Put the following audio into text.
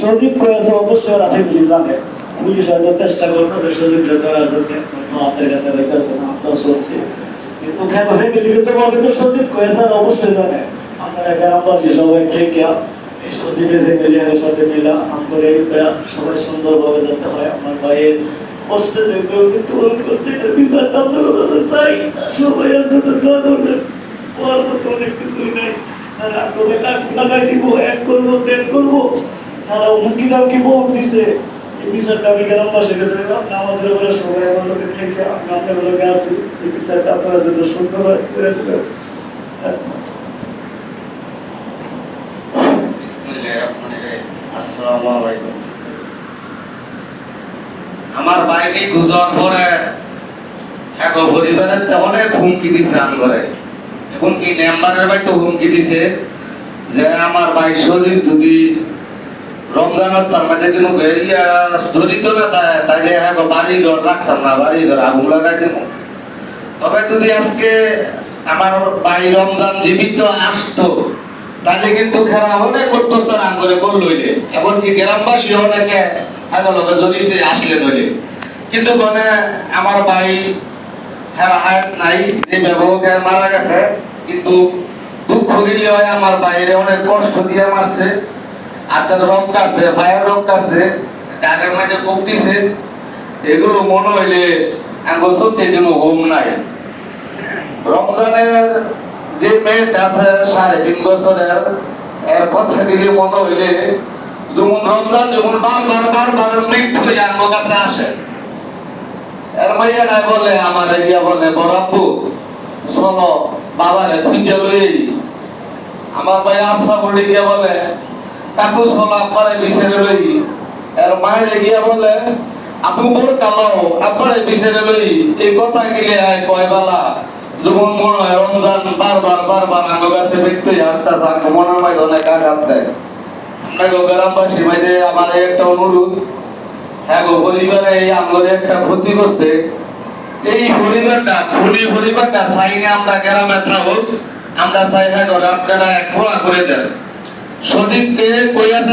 সজীব করেছে, অবশ্যই ওরা ফ্যামিলি জানে। পুলিশ হয়তো চেষ্টা করতো যে সজীবকে ধরার জন্য তথ্য আপনার কাছে রইতেছে না, আমরা শুনছি। কিন্তু কেন ফ্যামিলি কিন্তু বলে তো সজীব করেছে আর অবশ্যই জানে। আপনারা গ্রামবাসী সবাই থেকে এই সজীবের ফ্যামিলি এর সাথে মিলা আমাদের সবাই সুন্দরভাবে যাতে হয়। আমার ভাইয়ের কষ্টে দেখবেও কিন্তু ওর এটার বিচারটা আপনাদের কাছে চাই সবাই এর জন্য দোয়া করবেন ওর মতো অনেক কিছুই নাই। তারা আপনাদের কাকু দিব, এক করব, দেন করব। বহুত দিছে? আমি সবাই আমার লোকে থেকে, আমি আপনার লোকে আছি। জন্য সুন্দর করে। আমার বাইকে গুজর পরে এক পরিবারের তো অনেক হুমকি দিছে আম করে এমনকি মেম্বারের ভাই তো হুমকি দিছে যে, আমার ভাই সজীব যদি রমজানের তার মাঝে কিন্তু ইয়া ধরিত না তাইলে হ্যাঁ বাড়ি ঘর রাখতাম না, বাড়ি ঘর আগুন লাগাই দেবো তবে যদি আজকে আমার ভাই রমজান জীবিত আসতো তাহলে কিন্তু খেলা অনেক অত্যাচার আঙ্গরে করল লইলে। এমনকি গ্রামবাসী অনেকে আগলকে জড়িত আসলে নইলে কিন্তু গনে আমার ভাই হেরা হায়াত নাই, যে ব্যবহারকে মারা গেছে, কিন্তু দুঃখ দিলে হয় আমার বাইরে অনেক কষ্ট দিয়ে মারছে আর তার রং কাটছে, ভাইয়ের রং কাটছে ডাকের মাঝে কোপ দিছে। এগুলো মনে হইলে আঙ্গ সত্যি কোনো ঘুম নাই। রমজানের যে মেয়েটা আছে, সাড়ে তিন বছরের, এর কথা গেলে মনে হইলে যেমন রমজান যেমন বারবার বারবার মৃত্যু আমার কাছে আসে। এর মাইয়াটাই বলে, আমার এরিয়া বলে বরাব্বু চলো বাবারে খুঁজে লই আমার ভাই আশা বলে গিয়ে বলে কাকু চলো আপনারে বিছানে লই এর মায়ের গিয়া বলে আপু মোর কালো আপনারে বিছানে লই এই কথা গিলে কয় বালা, যেমন মনে হয় রমজান বারবার বারবার আমার কাছে মৃত্যু আসতেছে আমার মনের মাঝে অনেক আঘাত দেয়? আমরা গ্রামবাসী মাঝে আমার একটা অনুরোধ। হ্যাঁ গো, পরিবারে এই আঙ্গরে একটা ক্ষতি করছে। এই পরিবারটা খুলি পরিবারটা চাইনে আমরা, গ্রামে থাকুক। আমরা চাই হ্যাঁ আপনারা খোলা করে দেন। সদীপকে কই আছে?